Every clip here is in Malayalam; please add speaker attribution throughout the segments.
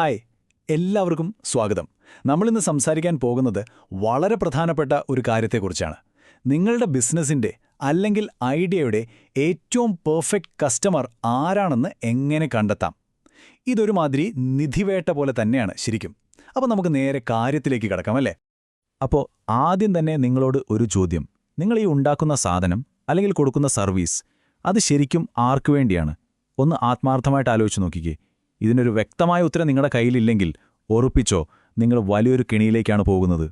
Speaker 1: ഹായ് എല്ലാവർക്കും സ്വാഗതം. നമ്മളിന്ന് സംസാരിക്കാൻ പോകുന്നത് വളരെ പ്രധാനപ്പെട്ട ഒരു കാര്യത്തെക്കുറിച്ചാണ്. നിങ്ങളുടെ ബിസിനസ്സിന്റെ അല്ലെങ്കിൽ ഐഡിയയുടെ ഏറ്റവും പെർഫെക്റ്റ് കസ്റ്റമർ ആരാണെന്ന് എങ്ങനെ കണ്ടെത്താം? ഇതൊരുമാതിരി നിധിവേട്ട പോലെ തന്നെയാണ് ശരിക്കും. അപ്പോൾ നമുക്ക് നേരെ കാര്യത്തിലേക്ക് കിടക്കാം അല്ലേ? അപ്പോൾ ആദ്യം തന്നെ നിങ്ങളോട് ഒരു ചോദ്യം. നിങ്ങൾ ഈ ഉണ്ടാക്കുന്ന സാധനം അല്ലെങ്കിൽ കൊടുക്കുന്ന സർവീസ് അത് ശരിക്കും ആർക്കു വേണ്ടിയാണ്? ഒന്ന് ആത്മാർത്ഥമായിട്ട് ആലോചിച്ച് നോക്കിക്കേ. ഇതിനൊരു വ്യക്തമായ ഉത്തരം നിങ്ങളുടെ കയ്യിലില്ലെങ്കിൽ ഉറപ്പിച്ചോ നിങ്ങൾ വലിയൊരു കെണിയിലേക്കാണ് പോകുന്നത്.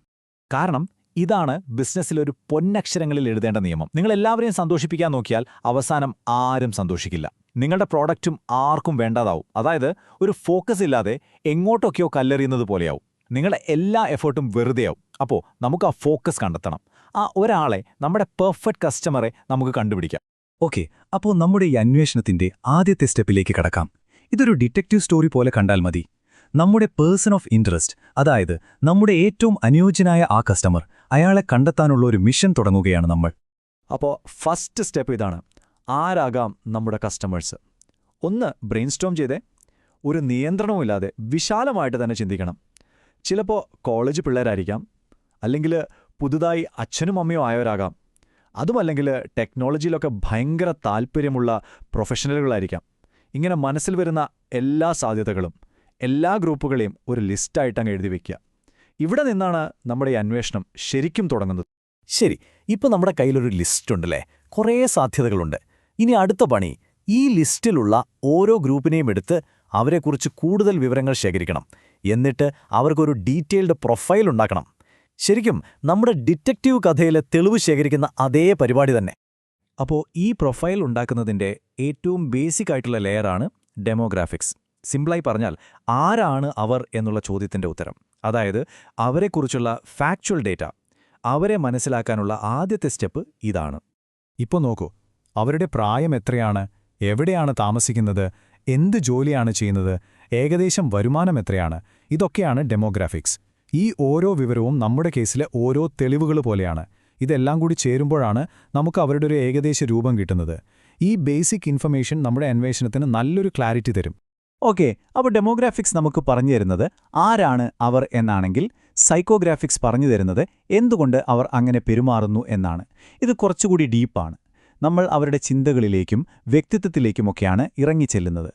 Speaker 1: കാരണം ഇതാണ് ബിസിനസ്സിലൊരു പൊന്നക്ഷരങ്ങളിൽ എഴുതേണ്ട നിയമം. നിങ്ങൾ എല്ലാവരെയും സന്തോഷിപ്പിക്കാൻ നോക്കിയാൽ അവസാനം ആരും സന്തോഷിക്കില്ല. നിങ്ങളുടെ പ്രോഡക്റ്റും ആർക്കും വേണ്ടാതാവും. അതായത് ഒരു ഫോക്കസ് ഇല്ലാതെ എങ്ങോട്ടൊക്കെയോ കല്ലെറിയുന്നത് പോലെയാവും. നിങ്ങളുടെ എല്ലാ എഫേർട്ടും വെറുതെയാവും. അപ്പോൾ നമുക്ക് ആ ഫോക്കസ് കണ്ടെത്തണം. ആ ഒരാളെ നമ്മുടെ പെർഫെക്റ്റ് കസ്റ്റമറെ നമുക്ക് കണ്ടുപിടിക്കാം.
Speaker 2: ഓക്കെ അപ്പോൾ നമ്മുടെ ഈ അന്വേഷണത്തിന്റെ ആദ്യത്തെ സ്റ്റെപ്പിലേക്ക് കടക്കാം. ഇതൊരു ഡിറ്റക്റ്റീവ് സ്റ്റോറി പോലെ കണ്ടാൽ മതി. നമ്മുടെ പേഴ്സൺ ഓഫ് ഇൻട്രസ്റ്റ് അതായത് നമ്മുടെ ഏറ്റവും അനുയോജ്യനായ ആ കസ്റ്റമർ അയാളെ കണ്ടെത്താനുള്ള ഒരു മിഷൻ തുടങ്ങുകയാണ് നമ്മൾ.
Speaker 1: അപ്പോൾ ഫസ്റ്റ് സ്റ്റെപ്പ് ഇതാണ്. ആരാകാം നമ്മുടെ കസ്റ്റമേഴ്സ്? ഒന്ന് ബ്രെയിൻ സ്റ്റോം ചെയ്തേ. ഒരു നിയന്ത്രണവുമില്ലാതെ വിശാലമായിട്ട് തന്നെ ചിന്തിക്കണം. ചിലപ്പോൾ കോളേജ് പിള്ളേരായിരിക്കാം. അല്ലെങ്കിൽ പുതുതായി അച്ഛനും അമ്മയോ ആയവരാകാം. അതുമല്ലെങ്കിൽ ടെക്നോളജിയിലൊക്കെ ഭയങ്കര താൽപ്പര്യമുള്ള പ്രൊഫഷണലുകളായിരിക്കാം. ഇങ്ങനെ മനസ്സിൽ വരുന്ന എല്ലാ സാധ്യതകളും എല്ലാ ഗ്രൂപ്പുകളെയും ഒരു ലിസ്റ്റായിട്ടങ്ങ് എഴുതി വയ്ക്കുക. ഇവിടെ നിന്നാണ് നമ്മുടെ ഈ അന്വേഷണം ശരിക്കും തുടങ്ങുന്നത്. ശരി ഇപ്പോൾ നമ്മുടെ കയ്യിലൊരു ലിസ്റ്റ് ഉണ്ടല്ലേ കുറേ സാധ്യതകളുണ്ട്. ഇനി അടുത്ത പണി ഈ ലിസ്റ്റിലുള്ള ഓരോ ഗ്രൂപ്പിനെയും എടുത്ത് അവരെക്കുറിച്ച് കൂടുതൽ വിവരങ്ങൾ ശേഖരിക്കണം. എന്നിട്ട് അവർക്കൊരു ഡീറ്റെയിൽഡ് പ്രൊഫൈൽ ഉണ്ടാക്കണം. ശരിക്കും നമ്മുടെ ഡിറ്റക്റ്റീവ് കഥയിലെ തെളിവ് ശേഖരിക്കുന്ന അതേ പരിപാടി തന്നെ. അപ്പോൾ ഈ പ്രൊഫൈൽ ഉണ്ടാക്കുന്നതിന്റെ ഏറ്റവും ബേസിക് ആയിട്ടുള്ള ലെയറാണ് ഡെമോഗ്രാഫിക്സ് സിംപിളായി പറഞ്ഞാൽ ആരാണ് അവർ എന്നുള്ള ചോദ്യത്തിന്റെ ഉത്തരം. അതായത് അവരെക്കുറിച്ചുള്ള ഫാക്ച്വൽ ഡേറ്റ അവരെ മനസ്സിലാക്കാനുള്ള ആദ്യത്തെ സ്റ്റെപ്പ് ഇതാണ്.
Speaker 2: ഇപ്പോൾ നോക്കൂ അവരുടെ പ്രായം എത്രയാണ് എവിടെയാണ് താമസിക്കുന്നത് എന്ത് ജോലിയാണ് ചെയ്യുന്നത് ഏകദേശം വരുമാനം എത്രയാണ് ഇതൊക്കെയാണ് ഡെമോഗ്രാഫിക്സ് ഈ ഓരോ വിവരവും നമ്മുടെ കേസിലെ ഓരോ തെളിവുകൾ പോലെയാണ്. ഇതെല്ലാം കൂടി ചേരുമ്പോഴാണ് നമുക്ക് അവരുടെ ഒരു ഏകദേശ രൂപം കിട്ടുന്നത്. ഈ ബേസിക് ഇൻഫർമേഷൻ നമ്മുടെ അന്വേഷണത്തിന് നല്ലൊരു ക്ലാരിറ്റി തരും.
Speaker 1: ഓക്കെ അപ്പോൾ ഡെമോഗ്രാഫിക്സ് നമുക്ക് പറഞ്ഞു തരുന്നത് ആരാണ് അവർ എന്നാണെങ്കിൽ സൈക്കോഗ്രാഫിക്സ് പറഞ്ഞു തരുന്നത് എന്തുകൊണ്ട് അവർ അങ്ങനെ പെരുമാറുന്നു എന്നാണ്. ഇത് കുറച്ചുകൂടി ഡീപ്പാണ് നമ്മൾ അവരുടെ ചിന്തകളിലേക്കും വ്യക്തിത്വത്തിലേക്കുമൊക്കെയാണ് ഇറങ്ങിച്ചെല്ലുന്നത്.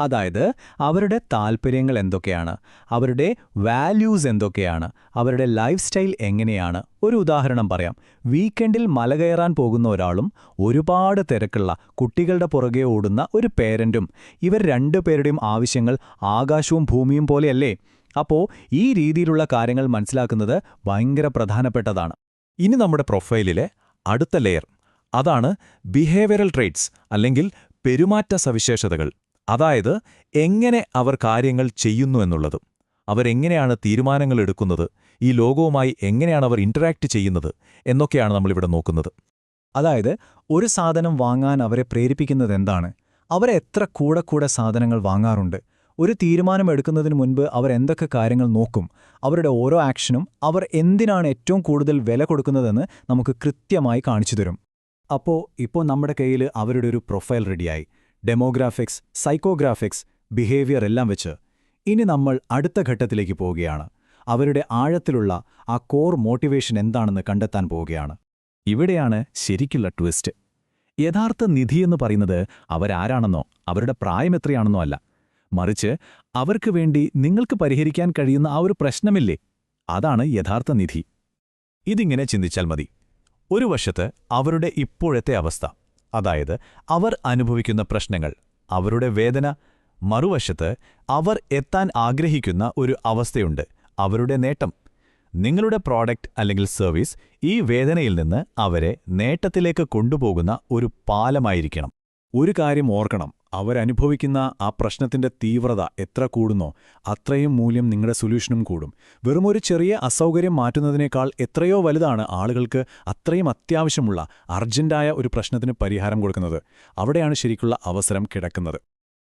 Speaker 1: അതായത് അവരുടെ താൽപ്പര്യങ്ങൾ എന്തൊക്കെയാണ് അവരുടെ വാല്യൂസ് എന്തൊക്കെയാണ് അവരുടെ ലൈഫ് സ്റ്റൈൽ എങ്ങനെയാണ്. ഒരു ഉദാഹരണം പറയാം. വീക്കെൻഡിൽ മല കയറാൻ പോകുന്ന ഒരാളും ഒരുപാട് തിരക്കുള്ള കുട്ടികളുടെ പുറകെ ഓടുന്ന ഒരു പേരന്റും ഇവർ രണ്ടുപേരുടെയും ആവശ്യങ്ങൾ ആകാശവും ഭൂമിയും പോലെയല്ലേ? അപ്പോൾ ഈ രീതിയിലുള്ള കാര്യങ്ങൾ മനസ്സിലാക്കുന്നത് ഭയങ്കര പ്രധാനപ്പെട്ടതാണ്. ഇനി നമ്മുടെ പ്രൊഫൈലിലെ അടുത്ത ലെയർ അതാണ് ബിഹേവിയറൽ ട്രേറ്റ്സ് അല്ലെങ്കിൽ പെരുമാറ്റ സവിശേഷതകൾ. അതായത് എങ്ങനെ അവർ കാര്യങ്ങൾ ചെയ്യുന്നു എന്നുള്ളത്. അവരെങ്ങനെയാണ് തീരുമാനങ്ങൾ എടുക്കുന്നത്. ഈ ലോകവുമായി എങ്ങനെയാണ് അവർ ഇന്ററാക്ട് ചെയ്യുന്നത് എന്നൊക്കെയാണ് നമ്മളിവിടെ നോക്കുന്നത്. അതായത് ഒരു സാധനം വാങ്ങാൻ അവരെ പ്രേരിപ്പിക്കുന്നത് എന്താണ്? അവരെ എത്ര കൂടെ കൂടെ സാധനങ്ങൾ വാങ്ങാറുണ്ട്? ഒരു തീരുമാനം എടുക്കുന്നതിന് മുൻപ് അവർ എന്തൊക്കെ കാര്യങ്ങൾ നോക്കും? അവരുടെ ഓരോ ആക്ഷനും അവർ എന്തിനാണ് ഏറ്റവും കൂടുതൽ വില കൊടുക്കുന്നതെന്ന് നമുക്ക് കൃത്യമായി കാണിച്ചു തരും. അപ്പോൾ ഇപ്പോൾ നമ്മുടെ കയ്യിൽ അവരുടെ ഒരു പ്രൊഫൈൽ റെഡിയായി. ഡെമോഗ്രാഫിക്സ് സൈക്കോഗ്രാഫിക്സ് ബിഹേവിയർ എല്ലാം വെച്ച് ഇനി നമ്മൾ അടുത്ത ഘട്ടത്തിലേക്ക് പോവുകയാണ്. അവരുടെ ആഴത്തിലുള്ള ആ കോർ മോട്ടിവേഷൻ എന്താണെന്ന് കണ്ടെത്താൻ പോവുകയാണ്. ഇവിടെയാണ് ശരിക്കുള്ള ട്വിസ്റ്റ് യഥാർത്ഥ നിധിയെന്ന് പറയുന്നത് അവരാരാണെന്നോ അവരുടെ പ്രായം എത്രയാണെന്നോ അല്ല. മറിച്ച് അവർക്ക് വേണ്ടി നിങ്ങൾക്ക് പരിഹരിക്കാൻ കഴിയുന്ന ആ ഒരു പ്രശ്നമില്ലേ? അതാണ് യഥാർത്ഥ നിധി. ഇതിങ്ങനെ ചിന്തിച്ചാൽ മതി. ഒരു വശത്ത് അവരുടെ ഇപ്പോഴത്തെ അവസ്ഥ. അതായത് അവർ അനുഭവിക്കുന്ന പ്രശ്നങ്ങൾ അവരുടെ വേദന മറുവശത്ത് അവർ എത്താൻ ആഗ്രഹിക്കുന്ന ഒരു അവസ്ഥയുണ്ട് അവരുടെ നേട്ടം. നിങ്ങളുടെ പ്രോഡക്റ്റ് അല്ലെങ്കിൽ സർവീസ് ഈ വേദനയിൽ നിന്ന് അവരെ നേട്ടത്തിലേക്ക് കൊണ്ടുപോകുന്ന ഒരു പാലമായിരിക്കണം. ഒരു കാര്യം ഓർക്കണം അവരനുഭവിക്കുന്ന ആ പ്രശ്നത്തിന്റെ തീവ്രത എത്ര കൂടുന്നോ അത്രയും മൂല്യം നിങ്ങളുടെ സൊല്യൂഷനും കൂടും. വെറുമൊരു ചെറിയ അസൗകര്യം മാറ്റുന്നതിനേക്കാൾ എത്രയോ വലുതാണ് ആളുകൾക്ക് അത്രയും അത്യാവശ്യമുള്ള അർജന്റായ ഒരു പ്രശ്നത്തിന് പരിഹാരം കൊടുക്കുന്നത്. അവിടെയാണ് ശരിക്കുള്ള അവസരം കിടക്കുന്നത്.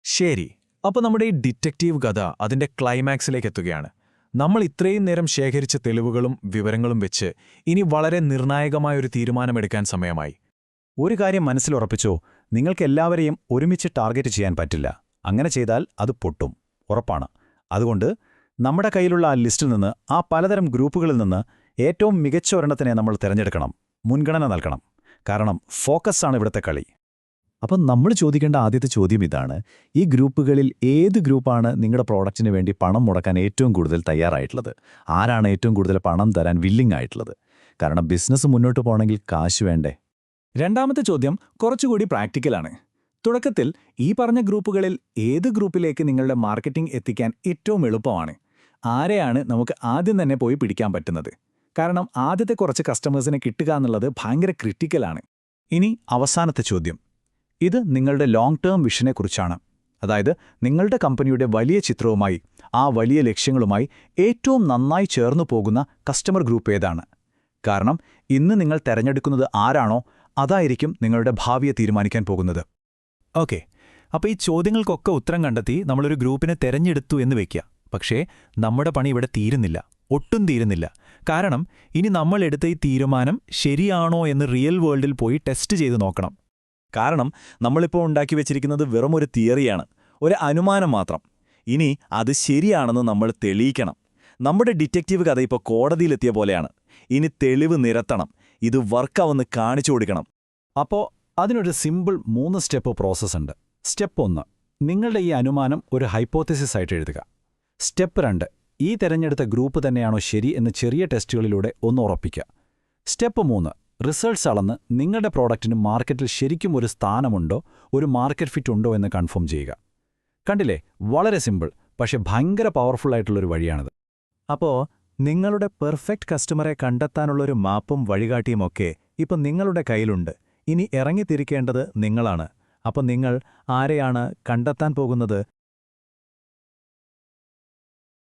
Speaker 1: ശരി അപ്പോൾ നമ്മുടെ ഈ ഡിറ്റക്റ്റീവ് കഥ അതിന്റെ ക്ലൈമാക്സിലേക്ക് എത്തുകയാണ്. നമ്മൾ ഇത്രയും നേരം ശേഖരിച്ച തെളിവുകളും വിവരങ്ങളും വെച്ച് ഇനി വളരെ നിർണായകമായൊരു തീരുമാനമെടുക്കാൻ സമയമായി. ഒരു കാര്യം മനസ്സിലുറപ്പിച്ചോ നിങ്ങൾക്കെല്ലാവരെയും ഒരുമിച്ച് ടാർഗറ്റ് ചെയ്യാൻ പറ്റില്ല. അങ്ങനെ ചെയ്താൽ അത് പൊട്ടും. ഉറപ്പാണ്. അതുകൊണ്ട് നമ്മുടെ കയ്യിലുള്ള ആ ലിസ്റ്റിൽ നിന്ന് ആ പലതരം ഗ്രൂപ്പുകളിൽ നിന്ന് ഏറ്റവും മികച്ച ഒരെണ്ണത്തിനെ നമ്മൾ തിരഞ്ഞെടുക്കണം. മുൻഗണന നൽകണം. കാരണം ഫോക്കസാണ് ഇവിടുത്തെ കളി. അപ്പം നമ്മൾ ചോദിക്കേണ്ട ആദ്യത്തെ ചോദ്യം ഇതാണ്. ഈ ഗ്രൂപ്പുകളിൽ ഏത് ഗ്രൂപ്പാണ് നിങ്ങളുടെ പ്രോഡക്റ്റിന് വേണ്ടി പണം മുടക്കാൻ ഏറ്റവും കൂടുതൽ തയ്യാറായിട്ടുള്ളത്? ആരാണ് ഏറ്റവും കൂടുതൽ പണം തരാൻ വില്ലിംഗ് ആയിട്ടുള്ളത്? കാരണം ബിസിനസ് മുന്നോട്ട് പോകണമെങ്കിൽ കാശ് വേണ്ടേ?
Speaker 2: രണ്ടാമത്തെ ചോദ്യം കുറച്ചുകൂടി പ്രാക്ടിക്കലാണ്. തുടക്കത്തിൽ ഈ പറഞ്ഞ ഗ്രൂപ്പുകളിൽ ഏത് ഗ്രൂപ്പിലേക്ക് നിങ്ങളുടെ മാർക്കറ്റിംഗ് എത്തിക്കാൻ ഏറ്റവും എളുപ്പമാണ്? ആരെയാണ് നമുക്ക് ആദ്യം തന്നെ പോയി പിടിക്കാൻ പറ്റുന്നത്? കാരണം ആദ്യത്തെ കുറച്ച് കസ്റ്റമേഴ്സിനെ കിട്ടുക എന്നുള്ളത് ഭയങ്കര ക്രിട്ടിക്കലാണ്.
Speaker 1: ഇനി അവസാനത്തെ ചോദ്യം. ഇത് നിങ്ങളുടെ ലോങ് ടേം വിഷനെക്കുറിച്ചാണ് അതായത് നിങ്ങളുടെ കമ്പനിയുടെ വലിയ ചിത്രവുമായി ആ വലിയ ലക്ഷ്യങ്ങളുമായി ഏറ്റവും നന്നായി ചേർന്നു പോകുന്ന കസ്റ്റമർ ഗ്രൂപ്പ് ഏതാണ്? കാരണം ഇന്ന് നിങ്ങൾ തിരഞ്ഞെടുക്കുന്നത് ആരാണോ അതായിരിക്കും നിങ്ങളുടെ ഭാവിയെ തീരുമാനിക്കാൻ പോകുന്നത്.
Speaker 2: ഓക്കെ. അപ്പോൾ ഈ ചോദ്യങ്ങൾക്കൊക്കെ ഉത്തരം കണ്ടെത്തി നമ്മളൊരു ഗ്രൂപ്പിനെ തെരഞ്ഞെടുത്തു എന്ന് വയ്ക്കുക. പക്ഷേ നമ്മുടെ പണി ഇവിടെ തീരുന്നില്ല. ഒട്ടും തീരുന്നില്ല. കാരണം ഇനി നമ്മൾ എടുത്ത ഈ തീരുമാനം ശരിയാണോ എന്ന് റിയൽ വേൾഡിൽ പോയി ടെസ്റ്റ് ചെയ്ത് നോക്കണം.
Speaker 1: കാരണം നമ്മളിപ്പോൾ ഉണ്ടാക്കി വെച്ചിരിക്കുന്നത് വെറും ഒരു തിയറിയാണ്. ഒരു അനുമാനം മാത്രം. ഇനി അത് ശരിയാണെന്ന് നമ്മൾ തെളിയിക്കണം. നമ്മുടെ ഡിറ്റക്റ്റീവ് കഥ ഇപ്പോൾ കോടതിയിലെത്തിയ പോലെയാണ്. ഇനി തെളിവ് നിരത്തണം. ഇത് വർക്കാവെന്ന് കാണിച്ചു കൊടുക്കണം.
Speaker 2: അപ്പോൾ അതിനൊരു സിമ്പിൾ മൂന്ന് സ്റ്റെപ്പ് പ്രോസസ്സ് ഉണ്ട്. സ്റ്റെപ്പ് ഒന്ന് നിങ്ങളുടെ ഈ അനുമാനം ഒരു ഹൈപ്പോത്തസിസ് ആയിട്ട് എഴുതുക. സ്റ്റെപ്പ് രണ്ട് ഈ തിരഞ്ഞെടുത്ത ഗ്രൂപ്പ് തന്നെയാണോ ശരി എന്ന് ചെറിയ ടെസ്റ്റുകളിലൂടെ ഒന്ന് ഉറപ്പിക്കുക. സ്റ്റെപ്പ് മൂന്ന് റിസൾട്ട്സ് അളന്ന് നിങ്ങളുടെ പ്രോഡക്റ്റിന് മാർക്കറ്റിൽ ശരിക്കും ഒരു സ്ഥാനമുണ്ടോ ഒരു മാർക്കറ്റ് ഫിറ്റ് ഉണ്ടോ എന്ന് കൺഫേം ചെയ്യുക. കണ്ടില്ലേ? വളരെ സിമ്പിൾ പക്ഷെ ഭയങ്കര പവർഫുൾ ആയിട്ടുള്ളൊരു വഴിയാണിത്.
Speaker 1: അപ്പോൾ നിങ്ങളുടെ പെർഫെക്റ്റ് കസ്റ്റമറെ കണ്ടെത്താനുള്ളൊരു മാപ്പും വഴികാട്ടിയുമൊക്കെ ഇപ്പം നിങ്ങളുടെ കയ്യിലുണ്ട്. ഇനി ഇറങ്ങിത്തിരിക്കേണ്ടത് നിങ്ങളാണ്. അപ്പം നിങ്ങൾ ആരെയാണ് കണ്ടെത്താൻ പോകുന്നത്